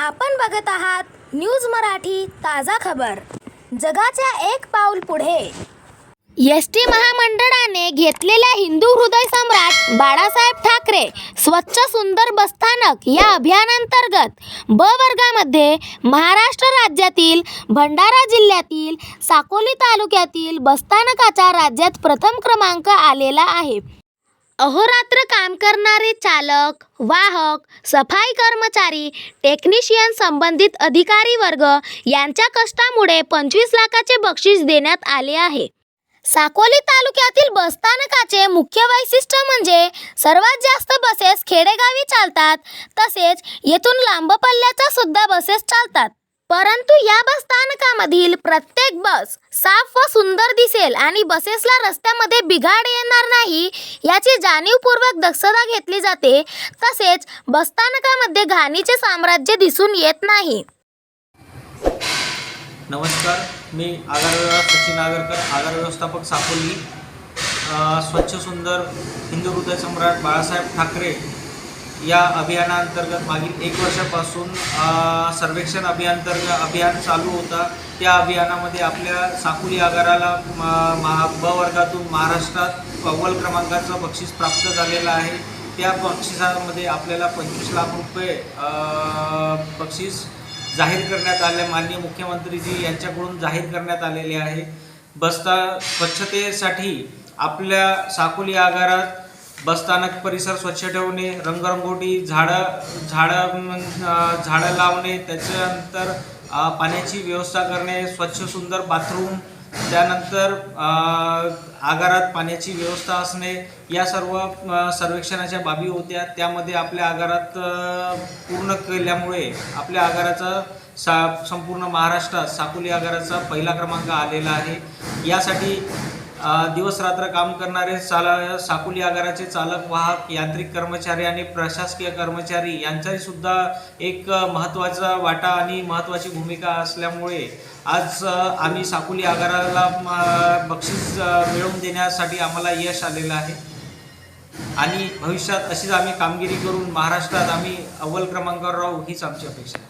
आपण बघत आहात न्यूज मराठी ताजा खबर. जगाच्या एक पाऊल पुढे. एस टी महामंडळाने घेतलेल्या हिंदू हृदय सम्राट बाळासाहेब ठाकरे स्वच्छ सुंदर बसस्थानक या अभियानांतर्गत ब वर्गामध्ये महाराष्ट्र राज्यातील भंडारा जिल्ह्यातील साकोली तालुक्यातील बसस्थानकाचा राज्यात प्रथम क्रमांक आलेला आहे. अहोरात्र काम करणारे चालक वाहक सफाई कर्मचारी टेक्निशियन संबंधित अधिकारी वर्ग यांच्या कष्टामुळे पंचवीस लाखाचे बक्षीस देण्यात आले आहे. साकोली तालुक्यातील बसस्थानकाचे मुख्य वैशिष्ट्य म्हणजे सर्वात जास्त बसेस खेडेगावी चालतात तसेच येथून लांब पल्ल्याच्या सुद्धा बसेस चालतात. परंतु या बसस्थानकामधील प्रत्येक बस साफ व सुंदर दिसेल आणि बसेसला रस्त्यामध्ये बिघाड येणार नाही याची जाणीवपूर्वक दक्षता घेतली जाते तसेच बसस्थानकामध्ये घाणीचे साम्राज्य दिसून येत नाही. नमस्कार मी आगार सचिन आगरकर आगार व्यवस्थापक सापोली स्वच्छ सुंदर हिंदू हृदय सम्राट बाळासाहेब ठाकरे या अभियानाअंतर्गत मागील एक वर्षापासून सर्वेक्षण अभियानांतर्गत अभियान चालू होता. त्या अभियानामध्ये आपल्या साकुली आगाराला म- महा ब वर्गातून महाराष्ट्रात अव्वल क्रमांकाचं बक्षीस प्राप्त झालेलं आहे. त्या बक्षिसामध्ये आपल्याला पंचवीस लाख रुपये बक्षीस जाहीर करण्यात आले. माननीय मुख्यमंत्रीजी यांच्याकडून जाहीर करण्यात आलेले आहे. बसता स्वच्छतेसाठी आपल्या साकोली आगारात बसस्थानक परिसर स्वच्छ ठेवणे रंगरंगोटी झाडं झाडं झाडं लावणे त्याच्यानंतर पाण्याची व्यवस्था करणे स्वच्छ सुंदर बाथरूम त्यानंतर आगारात पाण्याची व्यवस्था असणे या सर्व सर्वेक्षणाच्या बाबी होत्या. त्यामध्ये आपल्या आगारात पूर्ण केल्यामुळे आपल्या आगाराचा सा संपूर्ण महाराष्ट्रात साकोली आगाराचा पहिला क्रमांक आलेला आहे. यासाठी दिवस दिवसरात्र काम करणारे चाला साकोली आगाराचे चालक वाहक यांत्रिक कर्मचारी आणि प्रशासकीय कर्मचारी यांचाही सुद्धा एक महत्त्वाचा वाटा आणि महत्त्वाची भूमिका असल्यामुळे आज आम्ही साकुली आगाराला बक्षीस मिळवून देण्यासाठी आम्हाला यश आलेलं आहे. आणि भविष्यात अशीच आम्ही कामगिरी करून महाराष्ट्रात आम्ही अव्वल क्रमांकावर राहू हीच आमची अपेक्षा आहे.